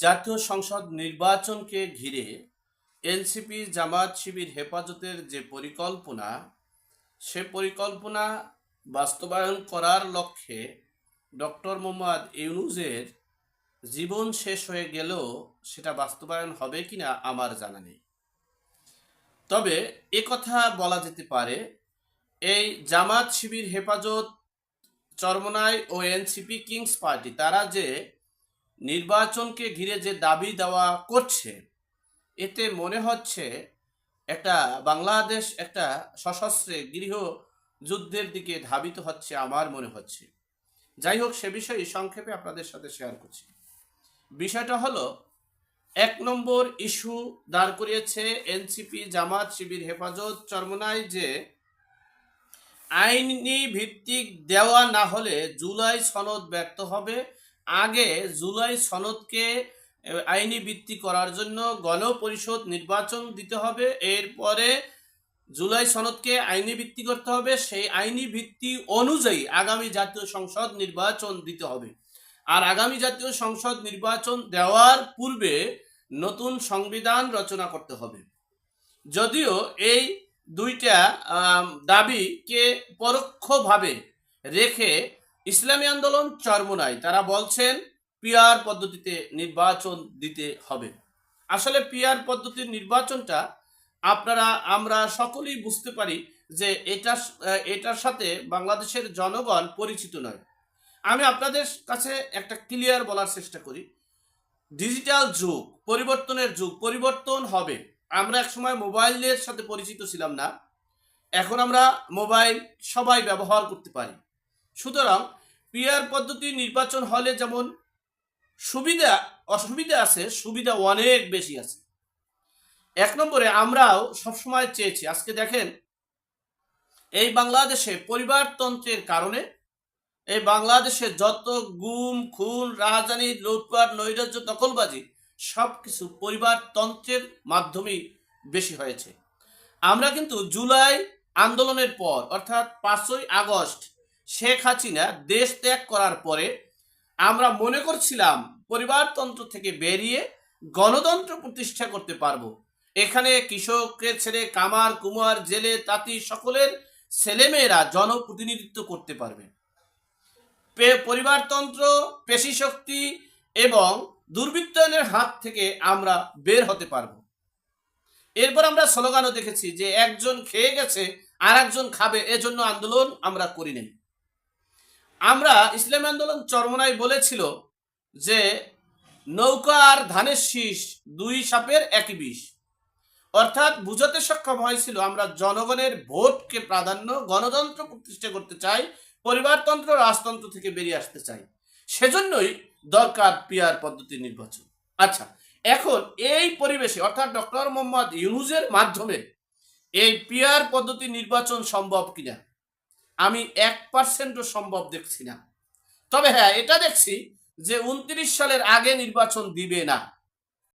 জাতীয় সংসদ নির্বাচনকে ঘিরে এনসিপি জামাত শিবির হেফাজতের যে পরিকল্পনা, সে পরিকল্পনা বাস্তবায়ন করার লক্ষ্যে ডক্টর মোহাম্মদ ইউনুজের জীবন শেষ হয়ে গেলেও সেটা বাস্তবায়ন হবে কিনা আমার জানা নেই। তবে কথা বলা যেতে পারে, এই জামাত শিবির হেফাজত চরমনাই ও এনসিপি কিংস পার্টি তারা যে নির্বাচনকে ঘিরে যে দাবি দেওয়া করছে, এতে মনে হচ্ছে একটা বাংলাদেশ একটা সশস্ত্রে গৃহ যুদ্ধের দিকে ধাবিত হচ্ছে আমার মনে হচ্ছে। যাই হোক, সে বিষয়ে সংক্ষেপে আপনাদের সাথে শেয়ার করছি। বিষয়টা হলো, এক নম্বর ইস্যু দাঁড় করিয়েছে এনসিপি জামাত শিবির হেফাজত চরমনাই যে, আইনি ভিত্তিক দেওয়া না হলে জুলাই সনদ ব্যর্থ হবে আগে জুলাই সনদকে আইনি ভিত্তি করার জন্য গণপরিষদ নির্বাচন দিতে হবে। এরপরে জুলাই সনদকে আইনি ভিত্তি করতে হবে। সেই আইনি ভিত্তি অনুযায়ী আগামী জাতীয় সংসদ নির্বাচন দিতে হবে। আর আগামী জাতীয় সংসদ নির্বাচন দেওয়ার পূর্বে নতুন সংবিধান রচনা করতে হবে। যদিও এই দুইটা দাবিকে পরোক্ষভাবে রেখে ইসলামী আন্দোলন চরমোনাই তারা বলছেন পিয়ার পদ্ধতিতে নির্বাচন দিতে হবে। আসলে পিয়ার পদ্ধতির নির্বাচনটা আপনারা, আমরা সকলেই বুঝতে পারি যে এটা, এটার সাথে বাংলাদেশের জনগণ পরিচিত নয়। আমি আপনাদের কাছে একটা ক্লিয়ার বলার চেষ্টা করি। ডিজিটাল যুগ, পরিবর্তনের যুগ, পরিবর্তন হবে। আমরা একসময় মোবাইলের সাথে পরিচিত ছিলাম না। এখন আমরা মোবাইল সবাই ব্যবহার করতে পারি। সুতরাং পিয়ার পদ্ধতি নির্বাচন হলে যেমন সুবিধা, অসুবিধা আছে, সুবিধা অনেক বেশি আছে। এক নম্বরে আমরাও সবসময় চেয়েছি, আজকে দেখেন, এই বাংলাদেশে পরিবারতন্ত্রের কারণে, এই বাংলাদেশে যত গুম, খুন, রাহাজানি, লুটপাট, নৈরাজ্য, দখলবাজি সব কিছু পরিবারতন্ত্রের মাধ্যমেই বেশি হয়েছে। আমরা কিন্তু জুলাই আন্দোলনের পর, অর্থাৎ পাঁচই আগস্ট শেখ হাসিনা দেশ ত্যাগ করার পরে আমরা মনে করছিলাম পরিবারতন্ত্র থেকে বেরিয়ে গণতন্ত্র প্রতিষ্ঠা করতে পারব। এখানে কৃষকের ছেলে কামার, কুমার, জেলে, তাঁতি সকলের ছেলেমেয়েরা জনপ্রতিনিধিত্ব করতে পারবে। পরিবারতন্ত্র, পেশি শক্তি এবং দুর্বৃত্তায়নের হাত থেকে আমরা বের হতে পারব। এরপর আমরা স্লোগানও দেখেছি যে, একজন খেয়ে গেছে আর একজন খাবে। এজন্য আন্দোলন আমরা করি নাই। আমরা ইসলামী আন্দোলন চরমনাই বলেছিল যে নৌকা আর ধানের শীষ দুই সাপের একই বিষ। অর্থাৎ বুঝাতে সক্ষম হয়েছিল আমরা জনগণের ভোটকে প্রাধান্য গণতন্ত্র প্রতিষ্ঠা করতে চাই, পরিবারতন্ত্র, রাজতন্ত্র থেকে বেরিয়ে আসতে চাই। সেজন্যই দরকার পিয়ার পদ্ধতি নির্বাচন। আচ্ছা এখন এই পরিবেশে, অর্থাৎ ডক্টর মোহাম্মদ ইউনুজের মাধ্যমে এই পিয়ার পদ্ধতি নির্বাচন সম্ভব কিনা? আমি এক পার্সেন্টও সম্ভব দেখছি না। তবে হ্যাঁ এটা দেখছি যে উনত্রিশ সালের আগে নির্বাচন দিবে না।